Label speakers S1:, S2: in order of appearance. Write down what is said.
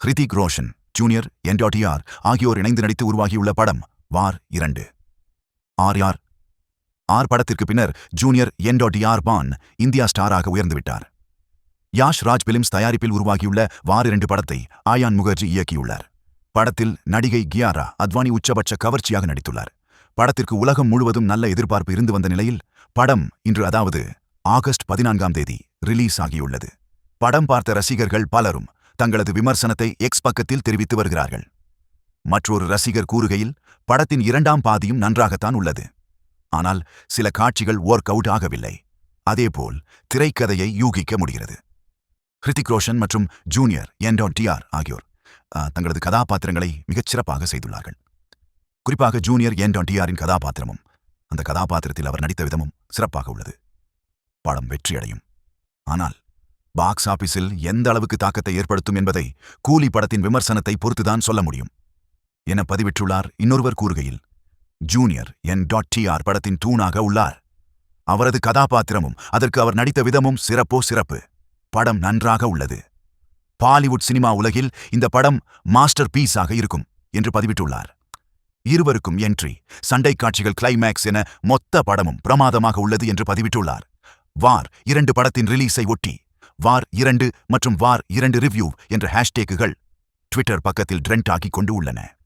S1: Hrithik Roshan junior என்டாடிஆர் ஆகியோர் இணைந்து நடித்து உருவாகியுள்ள படம் வார் இரண்டு. ஆர் யார் ஆர் படத்திற்கு பின்னர் ஜூனியர் என்டாடிஆர் பான் இந்தியா ஸ்டாராக உயர்ந்துவிட்டார். யாஷ் ராஜ் பிலிம்ஸ் தயாரிப்பில் உருவாகியுள்ள வார் இரண்டு படத்தை ஆயான் முகர்ஜி இயக்கியுள்ளார். படத்தில் நடிகை கியாரா அத்வானி உச்சபட்ச கவர்ச்சியாக நடித்துள்ளார். படத்திற்கு உலகம் முழுவதும் நல்ல எதிர்பார்ப்பு இருந்து வந்த நிலையில் படம் இன்று அதாவது ஆகஸ்ட் பதினான்காம் தேதி ரிலீஸ் ஆகியுள்ளது. படம் பார்த்த ரசிகர்கள் பலரும் தங்களது விமர்சனத்தை எக்ஸ் பக்கத்தில் தெரிவித்து வருகிறார்கள். மற்றொரு ரசிகர் கூறுகையில் படத்தின் இரண்டாம் பாதியும் நன்றாகத்தான் உள்ளது. ஆனால் சில காட்சிகள் ஒர்க் அவுட் ஆகவில்லை. அதேபோல் திரைக்கதையை யூகிக்க முடிகிறது. ஹிருத்திக் ரோஷன் மற்றும் ஜூனியர் என்டான் டிஆர் ஆகியோர் தங்களது கதாபாத்திரங்களை மிகச் சிறப்பாக செய்துள்ளார்கள். குறிப்பாக ஜூனியர் என்டான் டிஆரின் கதாபாத்திரமும் அந்த கதாபாத்திரத்தில் அவர் நடித்த விதமும் சிறப்பாக உள்ளது. படம் வெற்றியடையும். ஆனால் பாக்ஸ் ஆபீஸில் எந்த அளவுக்கு தாக்கத்தை ஏற்படுத்தும் என்பதை கூலி படத்தின் விமர்சனத்தை பொறுத்துதான் சொல்ல முடியும். என பதிவிட்டுள்ளார் இன்னொருவர் கூறுகையில் junior N dot T R படத்தின் தூணாக உள்ளார். அவரது கதாபாத்திரமும் அதற்கு அவர் நடித்த விதமும் சிறப்போ சிறப்பு. படம் நன்றாக உள்ளது. பாலிவுட் சினிமா உலகில் இந்த படம் மாஸ்டர் பீஸாக இருக்கும் என்று பதிவிட்டுள்ளார். இருவருக்கும் என்ட்ரி சண்டை காட்சிகள் கிளைமேக்ஸ் என மொத்த படமும் பிரமாதமாக உள்ளது என்று பதிவிட்டுள்ளார். வார் இரண்டு படத்தின் ரிலீஸை ஒட்டி வார் இரண்டு மற்றும் வார் இரண்டு ரிவ்யூ என்ற ஹேஷ்டேக்குகள் ட்விட்டர் பக்கத்தில் ட்ரெண்ட் ஆகிக் கொண்டு உள்ளன.